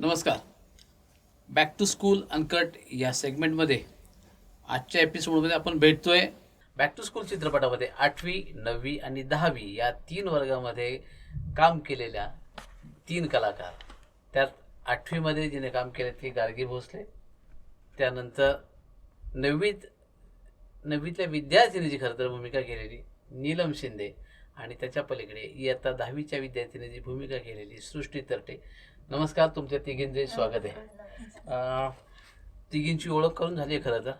नमस्कार. Back to school uncut या सेगमेंटमध्ये आजच्या एपिसोडमध्ये आपण भेटतोय. बॅक टू स्कूल चित्रपटामध्ये आठवी नववी आणि दहावी या तीन वर्गामध्ये काम केलेल्या तीन कलाकार. त्यात आठवीमध्ये जिने काम केले ती गार्गी भोसले. त्यानंतर नववीत नववीतल्या विद्यार्थिनी जी खरं तर भूमिका केलेली नीलम शिंदे आणि त्याच्या पलीकडे इयत्ता दहावीच्या विद्यार्थिनी जी भूमिका केलेली सृष्टी तरटे. नमस्कार तुमच्या तिघींचे स्वागत आहे. तिघींची ओळख करून झाली आहे खरं तर.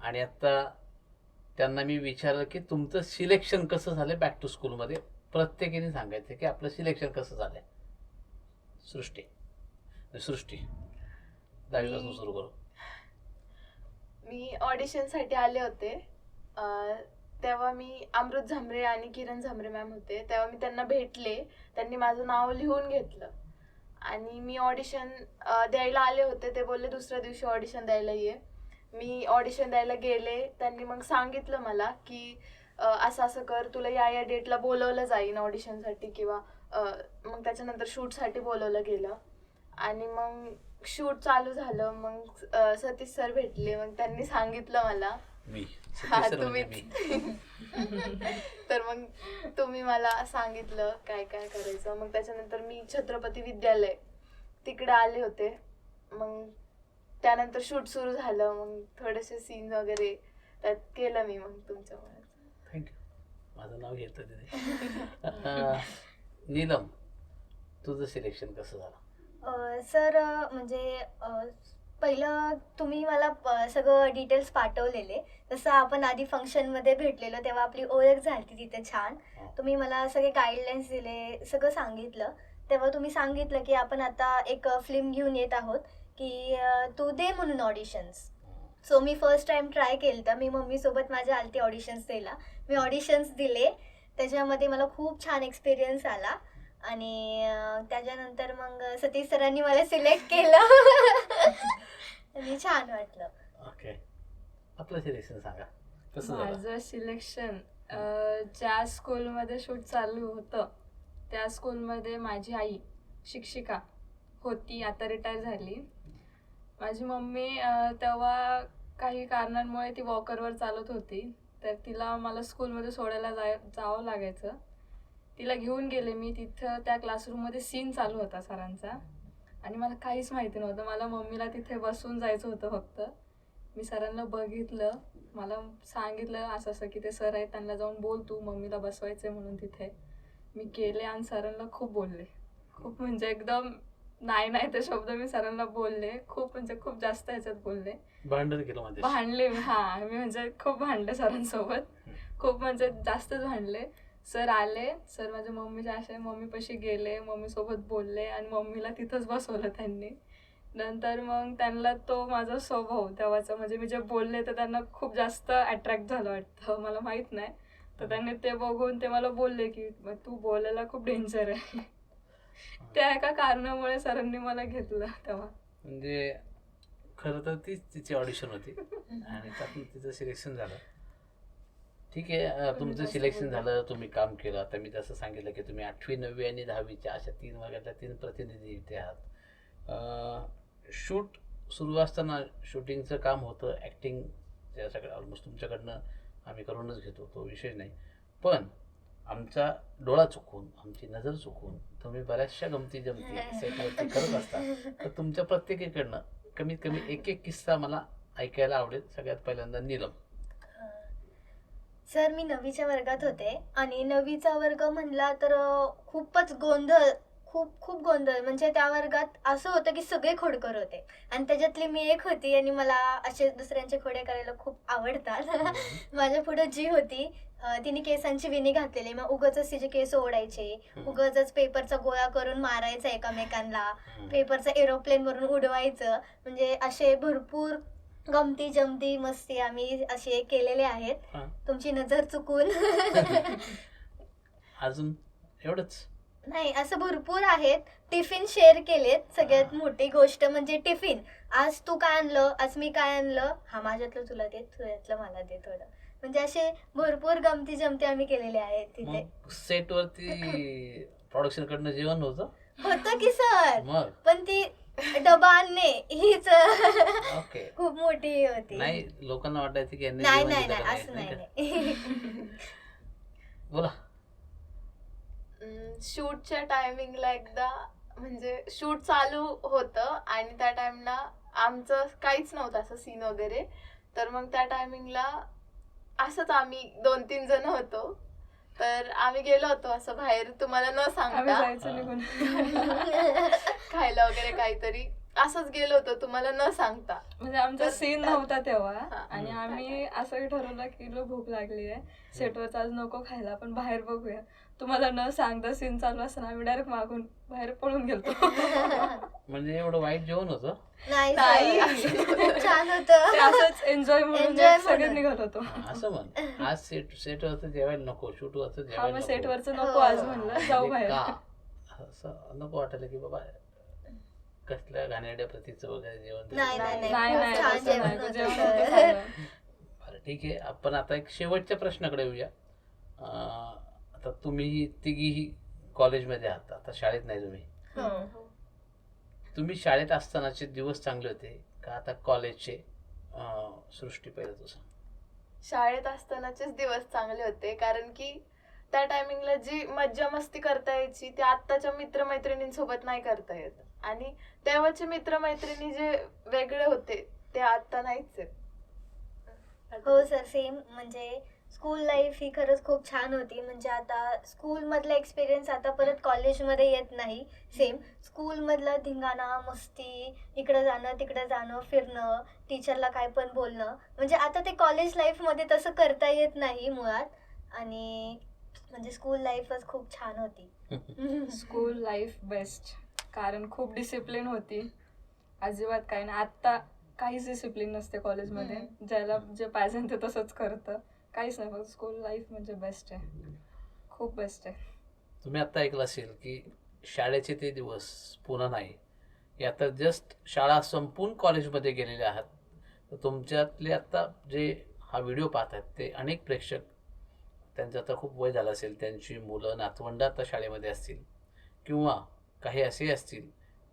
आणि आत्ता त्यांना मी विचारलं की तुमचं सिलेक्शन कसं झालं बॅक टू स्कूलमध्ये प्रत्येकीने सांगायचं की आपलं सिलेक्शन कसं झालं सृष्टी. म्हणजे सृष्टी. दहावीपासून सुरू करू. मी ऑडिशनसाठी आले होते. तेव्हा मी अमृत झांबरे आणि किरण झांबरे मॅम होते. तेव्हा मी त्यांना भेटले. त्यांनी माझं नाव लिहून घेतलं. आणि मी ऑडिशन द्यायला आले होते. ते बोलले दुसऱ्या दिवशी ऑडिशन द्यायला ये. मी ऑडिशन द्यायला गेले. त्यांनी मग सांगितलं मला की असं असं कर. तुला या या डेटला बोलवलं जाईन ऑडिशनसाठी किंवा मग त्याच्यानंतर शूटसाठी बोलवलं गेलं. आणि मग शूट चालू झालं. मग सतीश सर भेटले. मग त्यांनी सांगितलं मला मी. हा, म्हणजे तर मग तुम्ही मला सांगितलं काय काय करायचं. मग त्याच्यानंतर मी छत्रपती विद्यालय तिकडे आले होते. मग त्यानंतर शूट सुरू झालं. मग थोडेसे सीन वगैरे त्यात केलं मी मग तुमच्यामुळे. थँक्यू माझं नाव घेतं तिथे नीलम तुझं सिलेक्शन कसं झालं? अ, सर म्हणजे अ, पहिलं तुम्ही मला सगळं डिटेल्स पाठवलेले. जसं आपण आधी फंक्शनमध्ये भेटलेलो तेव्हा आपली ओळख झाली तिथे छान. तुम्ही मला सगळे गाईडलाईन्स दिले सगळं सांगितलं. तेव्हा तुम्ही सांगितलं की आपण आता एक फिल्म घेऊन येत आहोत की तू दे म्हणून ऑडिशन्स सो मी फर्स्ट टाइम ट्राय केलं तर मी मम्मीसोबत माझ्या आलती ऑडिशन्स द्यायला. मी ऑडिशन्स दिले. त्याच्यामध्ये मला खूप छान एक्सपिरियन्स आला. आणि त्याच्यानंतर मग सतीश सरांनी मला सिलेक्ट केलं. आणि छान वाटलं. ओके. आपलं सिलेक्शन सांगा. कसं झालं? माझं सिलेक्शन ज्या स्कूलमध्ये शूट चालू होतं त्या स्कूलमध्ये माझी आई शिक्षिका होती आता रिटायर झाली. माझी मम्मी अं, तेव्हा काही कारणांमुळे ती वॉकरवर चालत होती तर तिला मला स्कूलमध्ये सोडायला जाय जावं लागायचं. तिला घेऊन गेले मी. तिथं त्या क्लासरूममध्ये सीन चालू होता सरांचा. आणि मला काहीच माहिती नव्हतं. मला मम्मीला तिथे बसून जायचं होतं फक्त. मी सरांना बघितलं. मला सांगितलं असं असं की ते सर आहेत त्यांना जाऊन बोल तू मम्मीला बसवायचं आहे म्हणून तिथे. मी गेले आणि सरांना खूप बोलले. खूप म्हणजे एकदम नाही नाही ते शब्द मी सरांना बोलले. खूप म्हणजे खूप जास्त ह्याच्यात बोलले. भांडण केलं माझ्या भांडले मी हा. मी म्हणजे खूप भांडले सरांसोबत. खूप म्हणजे जास्तच भांडले. सर आले. सर माझ्या मम्मीच्या असे मम्मीपाशी गेले मम्मीसोबत बोलले आणि मम्मीला तिथंच बसवलं त्यांनी. नंतर मग त्यांना तो माझा स्वभाव तेव्हाचा म्हणजे मी जे बोलले तर त्यांना खूप जास्त अट्रॅक्ट झालं वाटतं मला माहीत नाही. तर त्यांनी ते बघून ते मला बोलले की "मग तू बोलायला खूप डेंजर आहे. त्या एका कारणामुळे सरांनी मला घेतलं तेव्हा. म्हणजे खरं तर तीच तिची ऑडिशन होती. आणि त्यातून तिचं सिलेक्शन झालं. ठीक आहे तुमचं सिलेक्शन. झालं तुम्ही काम केलं. आता मी जसं सांगितलं की तुम्ही आठवी नववी आणि दहावीच्या अशा तीन वर्गातल्या तीन प्रतिनिधी इथे आहात. शूट सुरू असताना शूटिंगचं काम होतं ॲक्टिंग सगळं ऑलमोस्ट तुमच्याकडनं आम्ही करूनच घेतो तो विषय नाही. पण आमचा डोळा चुकून आमची नजर चुकून तुम्ही बऱ्याचशा गमती जमती सेटवरती करत असता. तर तुमच्या प्रत्येकीकडनं कमीत कमी एक एक किस्सा मला ऐकायला आवडेल. सगळ्यात पहिल्यांदा नीलम. सर मी नववीच्या वर्गात होते आणि नववीचा वर्ग म्हणला तर खूपच गोंधळ खूप खूप गोंधळ. म्हणजे त्या वर्गात असं होतं की सगळे खोडकर होते. आणि त्याच्यातली मी एक होती आणि मला असे दुसऱ्यांचे खोडे करायला खूप आवडतात. माझ्या पुढं जी होती तिने केसांची विणी घातलेली. मग उगाच तिचे केस ओढायचे. उगाच पेपरचा गोळा करून मारायचा एकमेकांना. पेपरचा एरोप्लेन वरून उडवायचं. म्हणजे असे भरपूर गमती जमती मस्ती आम्ही असे केलेले आहेत. हा. तुमची नजर चुकून. अजून एवढंच? नाही असं भरपूर आहेत. टिफिन शेअर केलेत. सगळ्यात मोठी गोष्ट म्हणजे टिफिन. आज तू काय आणलं? आज मी काय आणलं? हा माझ्यातलं तुला दे तुझ्यातलं मला दे थोडं. म्हणजे असे भरपूर गमती जमती आम्ही केलेले आहेत तिथे. मग सेटवरती प्रोडक्शन कडनं जेवण होतं? होतं की सर? मग? पण ती डबा आणणे ओके खूप मोठी हे होती. नाही लोकांना वाटायचं की यांनी नाही जेवण नाही दिलं नाही का असं नाही, नाही. नाही का? नाही. बोला शूटच्या टायमिंगला एकदा म्हणजे शूट चालू होतं आणि त्या टाइमला आमचं काहीच नव्हतं असं सीन वगैरे. तर मग त्या टायमिंगला असंच आम्ही दोन तीन जण होतो. तर आम्ही गेलो होतो असं बाहेर. तुम्हाला न आम्ही सांगता. जायचं निघून. खायला वगैरे काहीतरी. असंच गेलो होतो तुम्हाला न सांगता. म्हणजे आमचा सीन नव्हता तेव्हा. हा. आणि आम्ही असं ठरवलं की लो भूक लागली आहे. सेटवरच आज नको खायला आपण बाहेर बघूया. तुम्हाला न सांगता सीन चालू असताना आम्ही डायरेक्ट मागून बाहेर पळून गेलतो. म्हणजे एवढं वाईट जेवण होतं? नाही छान होतं. असंच एन्जॉय म्हणून सगळे. निघालो होतो. असं म्हण. आज सेट सेट वरचं जेवायला नको शूट वरचं हा जेवायला मग नको. सेटवरचं नको. आज म्हणलं. जाऊ म्हणजे बाहेर. का? असं नको वाटायला की बाबा कसल्या घाणेरड्या प्रतीचं वगैरे जेवण दिलं. नाही नाही नाही, नाही नाही नाही खूप छान तसं जेवण नाही. होतं जेवण sir. नव्हतं खाल्लं. बरं ठीक आहे आपण आता एक शेवटच्या प्रश्नाकडे येऊया अं, आता तुम्ही तिघीही कॉलेजमध्ये आहात आता शाळेत नाही तुम्ही हो. तुम्ही शाळेत असतानाचे दिवस चांगले होते का आता कॉलेजचे अं, सृष्टी पहिलं तुझं शाळेत असतानाचेच दिवस चांगले होते कारण की त्या टायमिंगला जी मज्जा मस्ती करता यायची ती आत्ताच्या मित्रमैत्रिणींसोबत नाही करता येत आणि तेव्हाचे मित्रमैत्रिणी जे वेगळे होते ते आता नाहीच आहेत. हो सर सेम म्हणजे स्कूल लाईफ ही खरंच खूप छान होती. म्हणजे आता स्कूलमधला एक्सपिरियन्स आता परत कॉलेजमध्ये येत नाही. सेम स्कूलमधला धिंगाणा मस्ती इकडं जाणं तिकडं जाणं फिरणं टीचरला काय पण बोलणं. म्हणजे आता ते कॉलेज लाईफमध्ये तसं करता येत नाही मुळात. आणि म्हणजे स्कूल लाईफच खूप छान होती. स्कूल लाईफ बेस्ट कारण खूप डिसिप्लिन होती. अजिबात काही नाही. आत्ता काहीच डिसिप्लिन नसते कॉलेजमध्ये ज्याला जे पाहिजे ते तसंच करतं. काहीच नाही फक्त स्कूल लाईफ म्हणजे बेस्ट आहे. खूप बेस्ट आहे. तुम्ही आता ऐकलं असेल की शाळेचे ते दिवस पुन्हा नाही. हे आता जस्ट शाळा संपून कॉलेजमध्ये गेलेले आहात. तर तुमच्यातले आता जे हा व्हिडिओ पाहत आहेत ते अनेक प्रेक्षक त्यांचं आता खूप वय झालं असेल. त्यांची मुलं नातवंड आता शाळेमध्ये असतील. किंवा काही असे असतील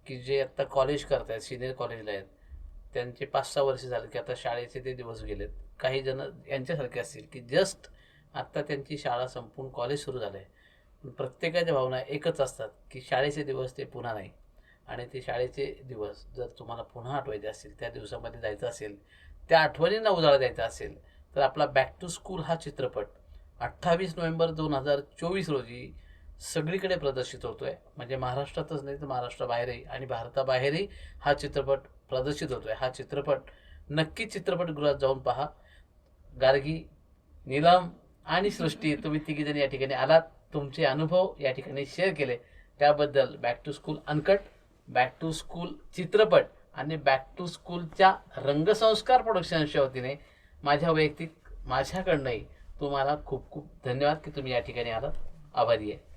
की जे आत्ता कॉलेज करत आहेत सिनियर कॉलेजला आहेत. त्यांचे पाच सहा वर्ष झाले की आता शाळेचे ते दिवस गेलेत. काही जण यांच्यासारखे असतील की जस्ट आत्ता त्यांची शाळा संपून कॉलेज सुरू झालं आहे पण प्रत्येकाच्या भावना एकच असतात की शाळेचे दिवस ते पुन्हा नाही. आणि ते शाळेचे दिवस जर तुम्हाला पुन्हा आठवायचे असतील त्या दिवसामध्ये जायचं असेल त्या आठवणींना उजाळा द्यायचा असेल तर आपला बॅक टू स्कूल हा चित्रपट. अठ्ठावीस नोव्हेंबर दोन हजार चोवीस रोजी सगळीकडे प्रदर्शित होतोय. म्हणजे महाराष्ट्रातच नाही तर महाराष्ट्राबाहेरही आणि भारताबाहेरही हा चित्रपट प्रदर्शित होतोय. हा चित्रपट नक्की चित्रपटगृहात जाऊन पहा. गार्गी नीलम आणि सृष्टी तुम्ही तिघीजणी या ठिकाणी आलात. तुमचे अनुभव या ठिकाणी शेअर केले. त्याबद्दल back to school uncut back to school चित्रपट आणि बॅक टू स्कूलच्या रंगसंस्कार प्रोडक्शनच्या वतीने माझ्या वैयक्तिक माझ्याकडनंही तुम्हाला खूप खूप धन्यवाद की तुम्ही या ठिकाणी आलात. आभारी आहे.